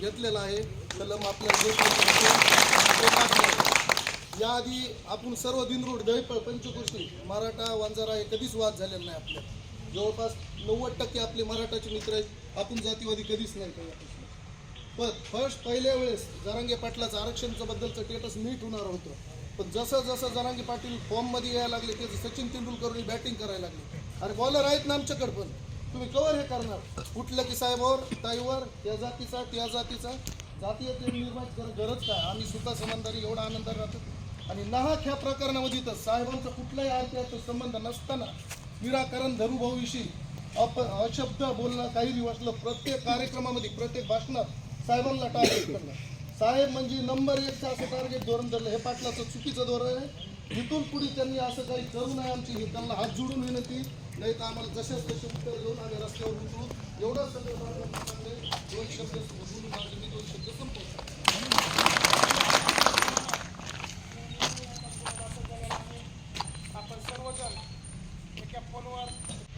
घेतलेला आहे. कलम आपल्या याआधी आपण सर्व दिनरूढ दैप पंचकृषी मराठा वंजारा हे कधीच वाद झालेला नाही आपल्या जवळपास नव्वद टक्के आपले मराठाचे मित्र आहेत. आपण जातीवादी कधीच नाही काही पण फर्स्ट पहिल्या वेळेस जरांगे पाटलाचं आरक्षणचं बद्दलचं स्टेटस मीट होणार होतं. पण जसं जसं जरांगे पाटील फॉर्ममध्ये यायला लागले ते सचिन तेंडुलकरनी बॅटिंग करायला लागले. अरे बॉलर आहेत ना आमच्याकडे पण. तुम्ही कवर हे करणार. कुठलं की साहेबावर ताईवर या जातीचा त्या जातीचा. जातीय निर्माण गरज काय? आम्ही सुद्धा समंदारी एवढा आनंदात राहतो. आणि नाहक ह्या प्रकरणामध्ये तर साहेबांचा कुठलाही आरटीआयचा संबंध नसताना निराकरण धरुभाऊविषयी अप अशब्द बोलणं काही दिवसलं प्रत्येक कार्यक्रमामध्ये प्रत्येक भाषणात साहेबांना टार्गेट करणं साहेब म्हणजे नंबर एकचं असं टार्गेट धोरण धरलं हे पाटलाचं चुकीचं धोरण आहे. इथून पुढे त्यांनी असं काही करू नये आमची हे त्यांना हात जोडून विनंती. नाही तर आम्हाला जसेच तसे उत्तर देऊन आम्ही रस्त्यावर उतरू एवढंच सगळं सांगणे. दोन शब्द बोलून माझे मी दोन शब्द संपवतो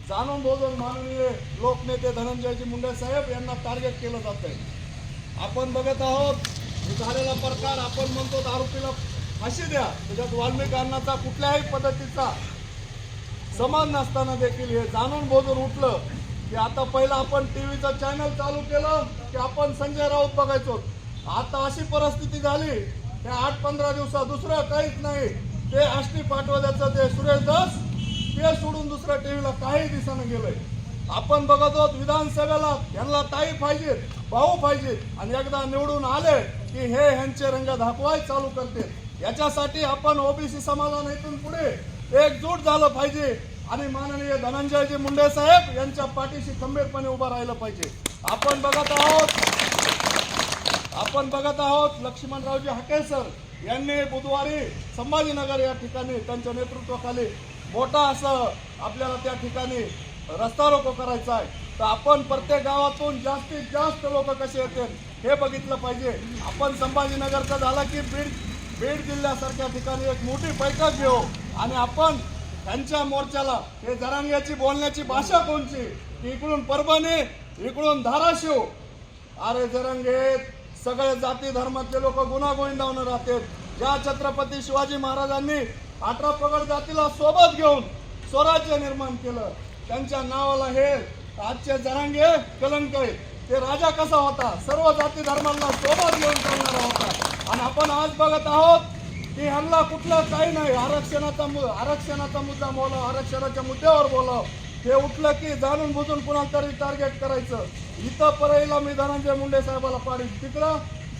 जाणून बोलून माननीय लोकनेते धनंजयजी मुंडे साहेब यांना टार्गेट केलं जात आहे आपण बघत आहोत झालेला प्रकार आपण म्हणतो आरोपीला फाशी द्या त्याच्यात वाल्मिक कुठल्याही पद्धतीचा समान नसताना देखील हे जाणून बोजून उठलं की आता पहिलं आपण टी व्हीचं चॅनल चालू केलं की आपण संजय राऊत बघायचो. आता अशी परिस्थिती झाली त्या आठ पंधरा दिवसात दुसरं काहीच नाही. ते आष्टी पाठवल्याचं ते सुरेश दास ते सोडून दुसऱ्या टी व्हीला काही दिसानं गेलंय. आपण बघत आहोत विधानसभेला यांना ताई पाहिजे भाऊ पाहिजे आणि एकदा निवडून आले की हे ह्यांचे रंग दाखवाय चालू करते याच्यासाठी आपण ओबीसी समाजाने इथून पुढे एकजूट झालं पाहिजे. आणि माननीय धनंजयजी मुंडे साहेब यांच्या पाठीशी खंबीरपणे उभं राहिलं पाहिजे. आपण बघत आहोत आपण बघत आहोत लक्ष्मणरावजी हाकेसर यांनी बुधवारी संभाजीनगर या ठिकाणी त्यांच्या नेतृत्वाखाली मोठा असं आपल्याला त्या ठिकाणी रस्ता रोको करायचा आहे. तर आपण प्रत्येक गावातून जास्तीत जास्त लोक कसे येतील हे बघितलं पाहिजे. आपण संभाजीनगरचा झाला की बीड बीड जिल्ह्यासारख्या ठिकाणी एक मोठी बैठक घेऊ. आणि आपण त्यांच्या मोर्चाला हे जरांग्याची बोलण्याची भाषा कोणची? की इकडून परभणी इकडून धाराशिव. अरे जरंगे सगळे जाती धर्मातले लोक गुन्हा गोविंदावून राहतात. ज्या छत्रपती शिवाजी महाराजांनी अठरा पगड जातीला सोबत घेऊन स्वराज्य निर्माण केलं. त्यांच्या नावाला हे आजचे जरांगे कलंक आहे ते राजा कसा होता? सर्व जाती धर्मांना सोबत घेऊन चालणारा होता. आणि आपण आज बघत आहोत की ह्यांना कुठलं काही नाही. आरक्षणाचा मु- आरक्षणाचा मुद्दा बोलाव आरक्षणाच्या मुद्द्यावर बोलाव. हे उठलं की जाणून बुजून कुणाला तरी टार्गेट करायचं. इथं परळीला मी धनंजय मुंडे साहेबाला पाडीन तिकडं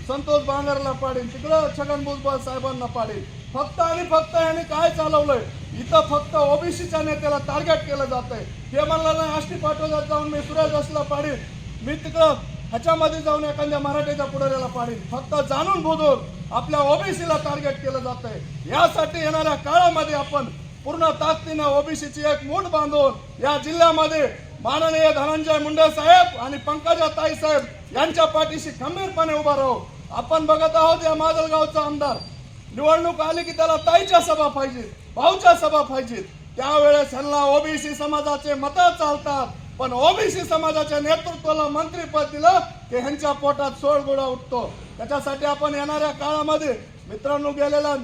संतोष बांगरला पाडीन तिकडं छगन भुजबळ साहेबांना पाडीन. फक्त आणि फक्त यांनी काय चालवलंय? इथं फक्त ओबीसीच्या नेत्याला टार्गेट केलं जात आहे हे म्हणलं नाही आष्टी पाठवतात जाऊन मी सुरेश असला पाडीन. मी तिकडं ह्याच्यामध्ये जाऊन एखाद्या मराठीच्या पुढाऱ्याला पाडीन. फक्त जाणून बुजून. आपल्या ओबीसीला टार्गेट केलं जात आहे यासाठी येणाऱ्या काळामध्ये आपण पूर्ण ताकदीनं ओबीसीची एक मूठ बांधून या जिल्ह्यामध्ये माननीय धनंजय मुंडे साहेब आणि पंकजा ताई साहेब यांच्या पाठीशी खंबीरपणे उभा राहू. आपण बघत आहोत या माजलगावचा आमदार. निवडणूक आली की त्याला ताईच्या सभा पाहिजेत भाऊच्या सभा पाहिजेत. त्यावेळेस ह्यांना ओबीसी समाजाचे मत चालतात. पण ओबीसी समाजाच्या नेतृत्वाला मंत्रीपद दिलं की ह्यांच्या पोटात सोळ गोळा उठतो. त्याच्यासाठी आपण येणाऱ्या काळामध्ये मित्रांनो गेलेला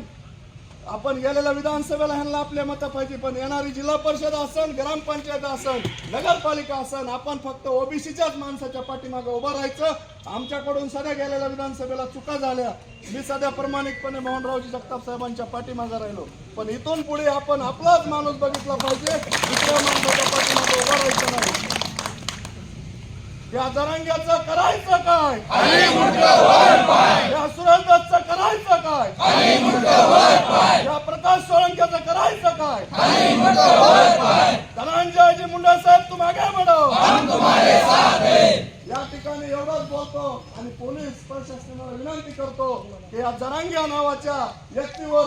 आपण गेलेल्या विधानसभेला ह्यांना आपले मतं पाहिजे पण येणारी जिल्हा परिषद असन ग्रामपंचायत असन नगरपालिका असन आपण फक्त ओबीसीच्याच माणसाच्या पाठीमागे उभं राहायचं. आमच्याकडून सध्या गेलेल्या विधानसभेला चुका झाल्या. मी सध्या प्रामाणिकपणे मोहनरावजी जगताप साहेबांच्या पाठीमागे राहिलो. पण इथून पुढे आपण आपलाच माणूस बघितला पाहिजे. दुसऱ्या माणसाच्या पाठीमागे उभं राहायचं नाही. या जरांग्याचं करायचं काय? या सुरेंद्रचं करायचं काय? या प्रकाश सोळंक्याचं करायचं काय? धनंजयजी मुंडे साहेब तुम आगे बढ़ो या ठिकाणी एवढंच बोलतो आणि पोलीस प्रशासनाला विनंती करतो की या जरांग्या नावाच्या व्यक्तीवर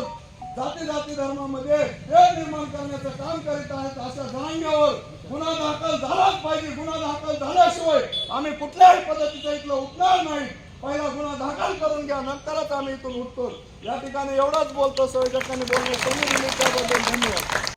जाती जाती धर्मामध्ये हे निर्माण करण्याचं काम करीत आहेत अशा जरांग्यावर गुन्हा दाखल झालाच पाहिजे. गुन्हा दाखल झाल्याशिवाय आम्ही कुठल्याही पद्धतीचा इथलं उठणार नाही. पहिला गुन्हा दाखल करून घ्या नंतरच आम्ही इथून उठतो. या ठिकाणी एवढाच बोलतो. सगळ्या ठिकाणी बोलणे कमी दिले त्याबद्दल धन्यवाद.